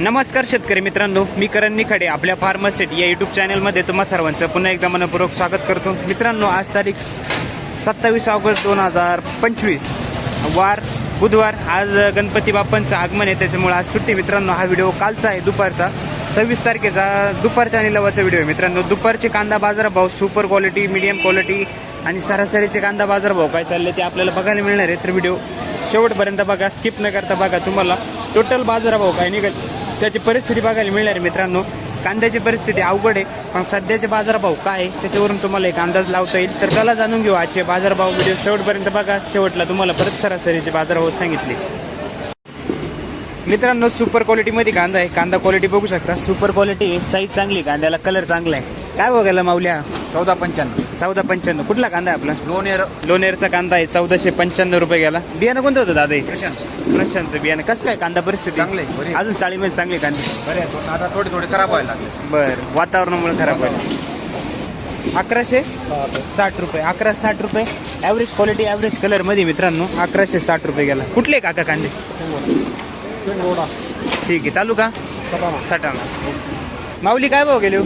नमस्कार शेतकरी मित्रांनो मी करण निखाडे आपल्या फार्मसेट या युट्यूब चॅनलमध्ये तुम्हा सर्वांचं पुन्हा एकदा मनपूर्वक स्वागत करतो. मित्रांनो आज तारीख सत्तावीस ऑगस्ट दोन हजार पंचवीस. वार बुधवार आज गणपती बाप्पांचं आगमन आहे त्याच्यामुळे आज सुट्टी मित्रांनो हा व्हिडिओ कालचा आहे दुपारचा. सव्वीस तारखेचा दुपारच्या निलावाचा व्हिडिओ आहे. मित्रांनो दुपारचे कांदा बाजार भाव सुपर क्वालिटी मिडियम क्वालिटी आणि सरासरीचे कांदा बाजार भाव काय चालले ते आपल्याला बघायला मिळणार आहे. तर व्हिडिओ शेवटपर्यंत बघा स्किप न करता बघा तुम्हाला. टोटल बाजारभाव काय निघत त्याची परिस्थिती बघायला मिळणार आहे मित्रांनो. कांद्याची परिस्थिती अवघड आहे पण सध्याचे बाजारभाव काय आहे त्याच्यावरून तुम्हाला एक अंदाज लावता येईल. तर त्याला जाणून घेऊ आजचे बाजारभाव व्हिडिओ शेवटपर्यंत बघा. शेवटला तुम्हाला परत सरासरीचे बाजारभाव सांगितले. मित्रांनो सुपर क्वालिटीमध्ये कांदा आहे. कांदा क्वालिटी बघू शकता. सुपर क्वालिटी साईज चांगली आहे, कांद्याला कलर चांगला आहे. काय बघायला माऊल्या? चौदा पंच्याण्णव. चौदा पंच्याण्णव. कुठला कांदा आहे आपला? लोणेर. लोणेरचा कांदा आहे. चौदाशे पंच्याण्णव रुपये गेला. बियाणं कोणतं होतं दादा? हे? प्रशांत. प्रशांतचं बियाणं. कसं काय कांदा परिस्थिती? चांगलं आहे, आहे. अजून चाळीमध्ये चांगले कांदे. बरे आहेत, पण आता थोडे थोडे खराब व्हायला लागले. बर. वातावरणामुळे खराब आहे अकराशे? साठ रुपये. अकरा साठ रुपये. ॲव्हरेज क्वालिटी ॲव्हरेज कलरमध्ये मित्रांनो अकराशे साठ रुपये गेला. कुठले काका कांदे? ठीक आहे तालुका? सटाणा. माऊली काय भाव गेले हो?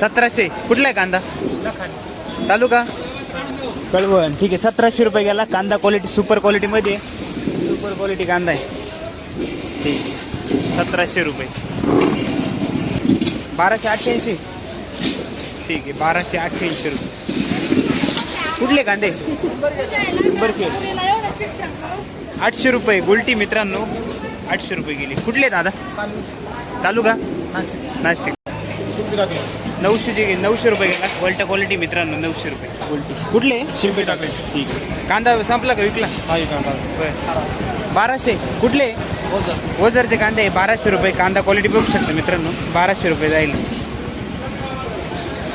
सतराशे. कुठला आहे कांदा? तालुका? कळवण. ठीक आहे सतराशे रुपये गेला. कांदा क्वालिटी सुपर क्वालिटीमध्ये सुपर क्वालिटी कांदा आहे. ठीक आहे. सतराशे रुपये. बाराशे अठ्ठ्याऐंशी ठीक आहे बाराशे अठ्ठ्याऐंशी रुपये. कुठले कांदे? बरके आठशे रुपये. गुलटी मित्रांनो आठशे रुपये गेली. कुठले दादा? तालुका? नाशिक. नऊशे जे नऊशे रुपये गेला. क्वालिटी क्वालिटी मित्रांनो नऊशे रुपये. गुलटी कुठले? शिल्पी टाकले. ठीक आहे. कांदा संपला का विकला? बरं. बाराशे. कुठले? ओझरचे कांदे. बाराशे रुपये. कांदा क्वालिटी बघू शकतो मित्रांनो. बाराशे रुपये जाईल.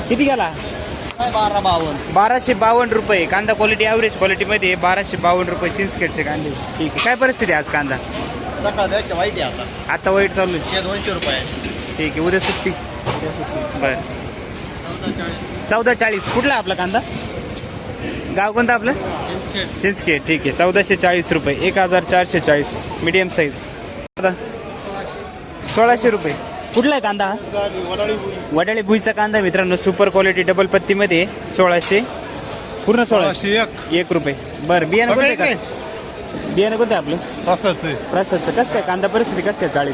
किती गेला? बारा बावन्न? बाराशे बावन्न रुपये. कांदा क्वालिटी ॲव्हरेज क्वालिटीमध्ये बाराशे बावन्न रुपये चिंचखेडचे कांदे. ठीक आहे. काय परिस्थिती आहे आज कांदा? सकाळ द्यायचे वाईट आहे आता. आता वाईट चालू आहे. दोनशे रुपये ठीक आहे. उद्या सुट्टी. बर. चौदा चाळीस. कुठला आपला कांदा? गाव कोणतं आपलं? चिंचखेड. ठीक आहे. चौदाशे चाळीस रुपये. एक हजार चारशे चाळीस. मीडियम साईज सोळाशे रुपये. कुठला आहे कांदा? वडाळी भुईचा कांदा मित्रांनो सुपर क्वालिटी डबल पत्तीमध्ये सोळाशे. पूर्ण सोळाशे. एक. एक रुपये. बरं बियाणं कोणतं आहे का? बियाणं कोणतं आहे आपलं? असंच आहे. प्रसादचं. कसं काय कांदा परिस्थिती कसं काय चालेल?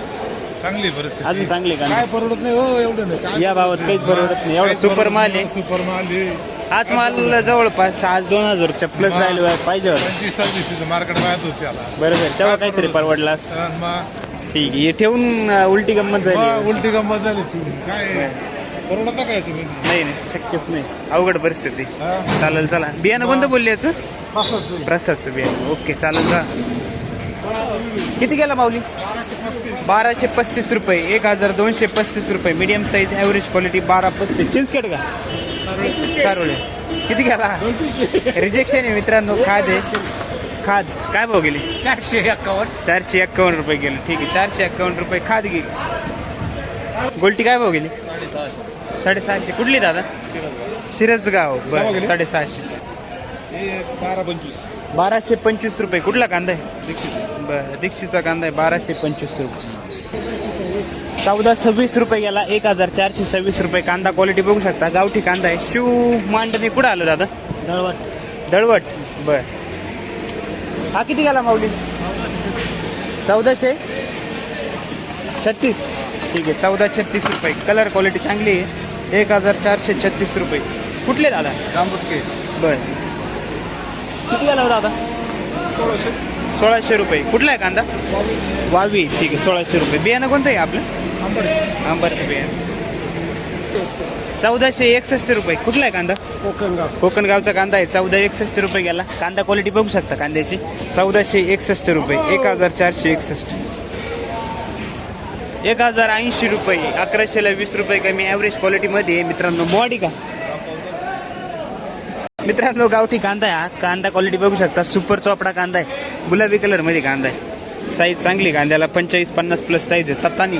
चांगली परिस्थिती. अजून चांगली आहे काय कांदा परवडत नाही हो एवढं नाही. काय या बाबत काहीच परवडत नाही. एवढा सुपर माल. आहे. सुपर माल आहे. हाच माल जवळपास आज दोन हजारच्या प्लस. जायला पाहिजे. होता पंचवीस सव्वीस मार्केट माहीत होती त्याला बरोबर तेव्हा काहीतरी परवडला असतं. आणि मग- ठीक आहे. हे ठेवून अं, उलटी गंमत झाली. उलटी गंमत झाली. चिवडी. काय परवडत काय? नाही नाही शक्यच नाही. अवघड परिस्थिती. हा? चालेल चला. बियाणं कोणतं बोलले याचं? असंच आहे. प्रसादचं बियाणं. ओके चालेल का किती गेला माऊली? बाराशे पस्तीस. रुपये. एक हजार दोनशे पस्तीस रुपये. मीडियम साईज ॲव्हरेज क्वालिटी बारा पस्तीस. चिंचखेड का? सारोळे. किती गेला? रिजेक्शन आहे मित्रांनो खाद. आहे खाद. काय भाव गेली? चारशे एक्कावन्न चारशे एक्कावन्न रुपये गेले. ठीक आहे चारशे एक्कावन्न रुपये खाद गेली. गोल्टी काय भाव गेली? साडेसहाशे. कुठली दादा? शिरसगाव. बरं? साडेसहाशे. बारा पंचवीस. बाराशे पंचवीस रुपये. कुठला कांदा आहे? बरं दीक्षितचा कांदा आहे बाराशे पंचवीस रुपये. चौदा सव्वीस रुपये गेला एक हजार चारशे सव्वीस रुपये. कांदा क्वालिटी बघू शकता. गावठी कांदा आहे. शिव मांडणे कुठं आलं दादा? दळवट. दळवट. बर. हा किती गेला माऊली? चौदाशे? छत्तीस. ठीक आहे चौदा छत्तीस रुपये. कलर क्वालिटी चांगली आहे. एक हजार चारशे छत्तीस रुपये. कुठले दादा? जांबुटके बर. किती गेला हो दादा? सोळाशे. रुपये. कुठला आहे कांदा? वावी. ठीक आहे सोळाशे रुपये. बियाणं कोणतं आहे आपलं? आंबरचं बियाणं. चौदाशे एकसष्ट रुपये. कुठला आहे कांदा? कोकणगावचा कांदा आहे. चौदा एकसष्ट रुपये गेला. कांदा क्वालिटी बघू शकता कांद्याची. चौदाशे एकसष्ट रुपये. एक हजार चारशे एकसष्ट. एक हजार ऐंशी रुपये. अकराशेला वीस रुपये कमी. ॲव्हरेज क्वालिटीमध्ये मित्रांनो बॉडी का? मित्रांनो गावठी कांदा आहे हा. कांदा क्वालिटी बघू शकता. सुपर चोपडा कांदा आहे. गुलाबी कलरमध्ये कांदा आहे. साईज चांगली कांद्याला. पंचेचाळीस पन्नास प्लस साईज आहे. तत्तानी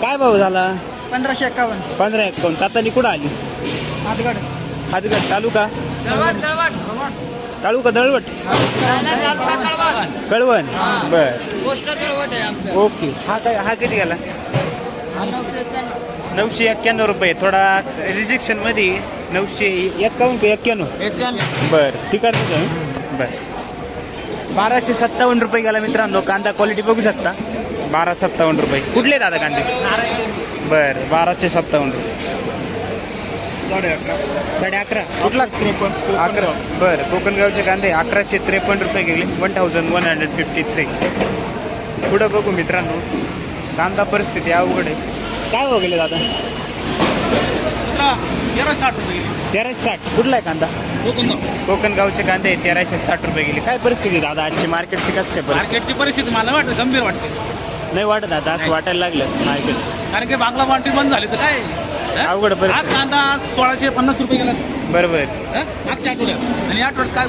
काय भाव झाला? पंधराशे एक्कावन्न पंधरा एकावन्न. तातानी कुठं आली? हातगड. हातगड. तालुका? काळू का दळवट? कळवण. बर. ओके. हा काय हा किती गेला? नऊशे एक्क्याण्णव. रुपये. थोडा रिजेक्शनमध्ये नऊशे एक्कावन्न का एक्क्याण्णव. बर. तिकडचं? बर. बाराशे सत्तावन्न रुपये गेला मित्रांनो. कांदा क्वालिटी बघू शकता. बारा सत्तावन्न रुपये. कुठले दादा कांदे? बर बाराशे सत्तावन्न रुपये. साडे अकरा. कुठला? अकरा. बर कोकणगावचे कांदे अकराशे त्रेपन्न रुपये गेले. One thousand one hundred fifty three पुढं बघू मित्रांनो. कांदा परिस्थिती अवघड आहे. काय हो गेले दादा? तेराशे साठ कुठला आहे कांदा? कोकणगावचे कांदे तेराशे साठ रुपये गेले. काय परिस्थिती आहे दादा? आजची मार्केटची कसं काय मार्केटची परिस्थिती मला वाटतं गंभीर वाटते. नाही वाटत आता असं वाटायला लागलं मार्केट कारण की बांगला मार्केट बंद झाली तर काय? हं? अवघड परिस्थिती. आज कांदा सोळाशे पन्नास रुपये गेला. बरोबर. हं? आठवड्यात. आणि या आठवड्यात काय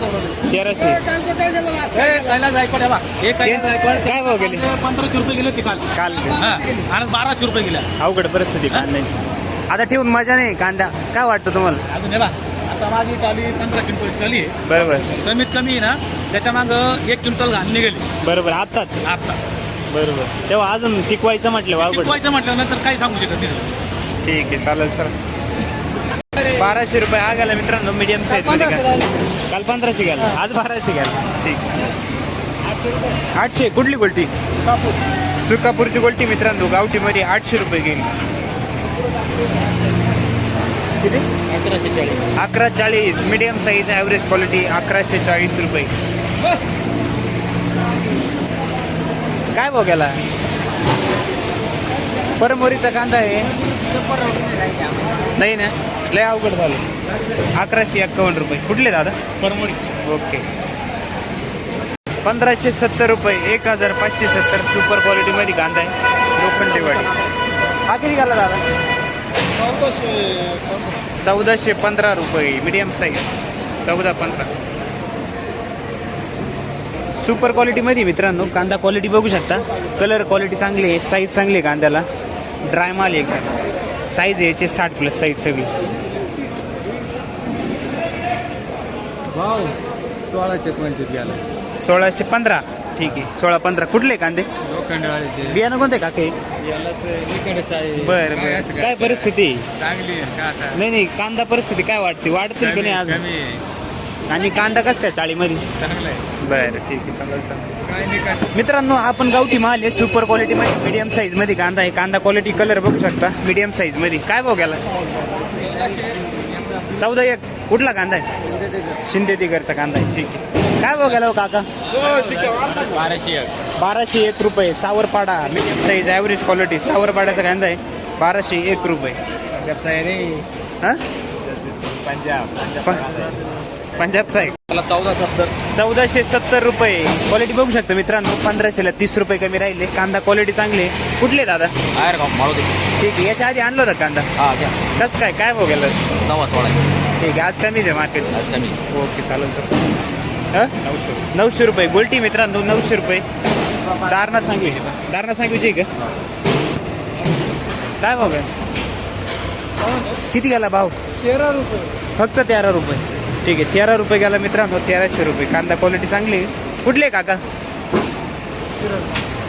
तेराशे. कैला जायकवाड बा. हे कैला जायकवाड काय भाव गेले? पंधराशे रुपये गेले ते काल. काल. हं. आणि बाराशे रुपये गेल्या. अवघड परिस्थिती कांद्याची. आता ठेवून मजा नाही कांदा. काय वाटतं तुम्हाला? अजून हे आता माझी टाली पंधरा क्विंटल टाली आहे. बरोबर. कमीत कमी ना त्याच्या माग एक क्विंटल घाण निघाली. बरोबर. आताच आता बरोबर. तेव्हा अजून टिकवायचं म्हटलं अवघड टिकवायचं म्हटलं नंतर काही सांगू शकत नाही. ठीक आहे चालेल सर. बाराशे रुपये हा गेला मित्रांनो मीडियम साईजमध्ये का? काल पंधराशे गेला. आज बाराशे गेला. ठीक. आठशे कुठली गोल्टी? सुकापूरची गोल्टी मित्रांनो गावठी मध्ये आठशे रुपये गेली. किती? अकराशे चाळीस. अकरा चाळीस. मीडियम साईज ॲव्हरेज क्वालिटी अकराशे चाळीस रुपये. काय भाव गेला? परमोरीचा कांदा आहे. नाही ना? लय अवघड झालं. अकराशे एक्कावन्न रुपये. कुठले दादा? परमोरी. ओके. पंधराशे सत्तर रुपये. एक हजार पाचशे सत्तर. सुपर क्वालिटीमध्ये कांदा आहे. लोखंडेवाडी. हा किती गेला दादा. चौदाशे पंधरा. रुपये. मीडियम साईज चौदा पंधरा. सुपर क्वालिटीमध्ये मित्रांनो. कांदा क्वालिटी बघू शकता. कलर क्वालिटी चांगली आहे. साईज चांगली आहे कांद्याला. ड्राय माल आहे. एकदम साईज आहे. याचे साठ प्लस साईज सगळी. सोळाशे पंचवीस सोळाशे पंधरा. ठीक आहे. सोळा पंधरा. कुठले कांदे? बियाणं कोणते काके? बरं बरं. काय परिस्थिती? चांगली नाही नाही. कांदा परिस्थिती काय वाटते? वाढतील की नाही आणि कांदा कसं काय चाळीमध्ये? बरं ठीक आहे चालेल मित्रांनो आपण गावठी माल आहे सुपर क्वालिटी मध्ये मीडियम साईजमध्ये कांदा आहे. कांदा क्वालिटी कलर बघू शकता मीडियम साईजमध्ये. काय भाव गेला? चौदा एक. कुठला कांदा आहे? शिंदे दिगरचा कांदा आहे ठीक आहे. काय भाव गेला हो काका? बाराशे एक. बाराशे एक रुपये Savarpada. Medium size average quality सावरपाड्याचा कांदा आहे बाराशे एक रुपये. हा? पंजाब. पंजाबचा आहे मला चौदा सत्तर. चौदाशे सत्तर रुपये. क्वालिटी बघू शकता मित्रांनो. पंधराशेला तीस रुपये कमी राहिले. कांदा क्वालिटी चांगली. आहे कुठले दादा? बाहेर माळू ठीक आहे. याच्या आधी आणलं होतं कांदा. हा घ्या. कसं काय? काय भाव गेलं? सव्वा सोळा. ठीक आहे. आज कमीच आहे मार्केट आज कमी. ओके चालेल सर हं? नऊशे रुपये. गोल्टी मित्रांनो नऊशे रुपये. दारणा सांगवी. दारणा सांगवीची आहे का? काय भाव आहे किती गेला भाव? तेरा रुपये. फक्त तेरा रुपये. ठीक आहे तेरा रुपये गेला मित्रांनो तेराशे रुपये. कांदा क्वालिटी चांगली आहे. कुठले काका?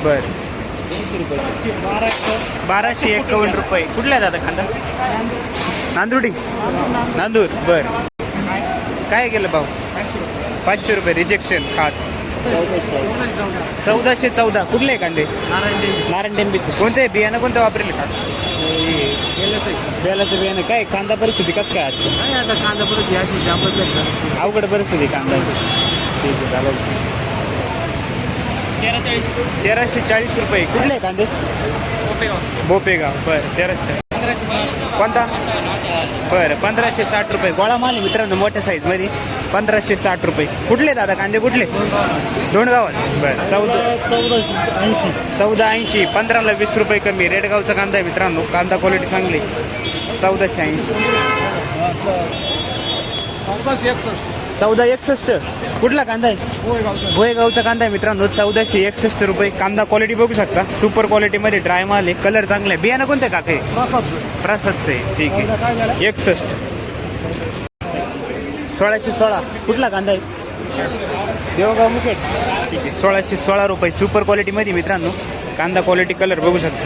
बर. बाराशे एकावन्न रुपये. कुठल्या आहे दादा कांदा? नांदुर्डी. नांदूर बर. काय गेलं भाऊ? पाचशे रुपये रिजेक्शन खात. चौदाशे चौदा. कुठले आहे कांदे? नारायण टेंबीचे कोणते? बियाणं कोणतं वापरेल का? बेलाचं बियाणं. काय कांदा परिस्थिती कसं काय आजची? आता कांदा परत घ्यायची जांभळं अवघड परिस्थिती कांद्याची ठीक आहे चालेल. तेराशे चाळीस रुपये. कुठले कांदे? बोपेगाव. बरं तेराशे कोणता? बरं पंधराशे साठ रुपये. गोळा माल मित्रांनो मोठ्या साईजमध्ये. पंधराशे साठ रुपये. कुठले दादा कांदे? कुठले? दोन गावात बरं चौदा. चौदाशे ऐंशी चौदा ऐंशी. पंधराला वीस रुपये कमी. रेडगावचा कांदा आहे मित्रांनो. कांदा क्वालिटी चांगली. चौदाशे ऐंशी. चौदाशे एकसष्ट. चौदा एकसष्ट. कुठला कांदा आहे? भोयगावचा कांदा आहे मित्रांनो. चौदाशे एकसष्ट रुपये कांदा क्वालिटी बघू शकता. सुपर क्वालिटीमध्ये ड्राय माल आहे. कलर चांगला आहे. बियाणं कोणतं काका? प्रसादचं. आहे ठीक आहे. एकसष्ट. सोळाशे सोळा. कुठला कांदा आहे? देवगाव मुखेड ठीक आहे. सोळाशे सोळा रुपये सुपर क्वालिटीमध्ये मित्रांनो. कांदा क्वालिटी कलर बघू शकता.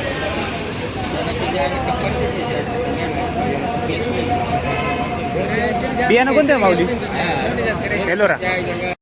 बियाणं कोणतं आहे माऊली एलोरा.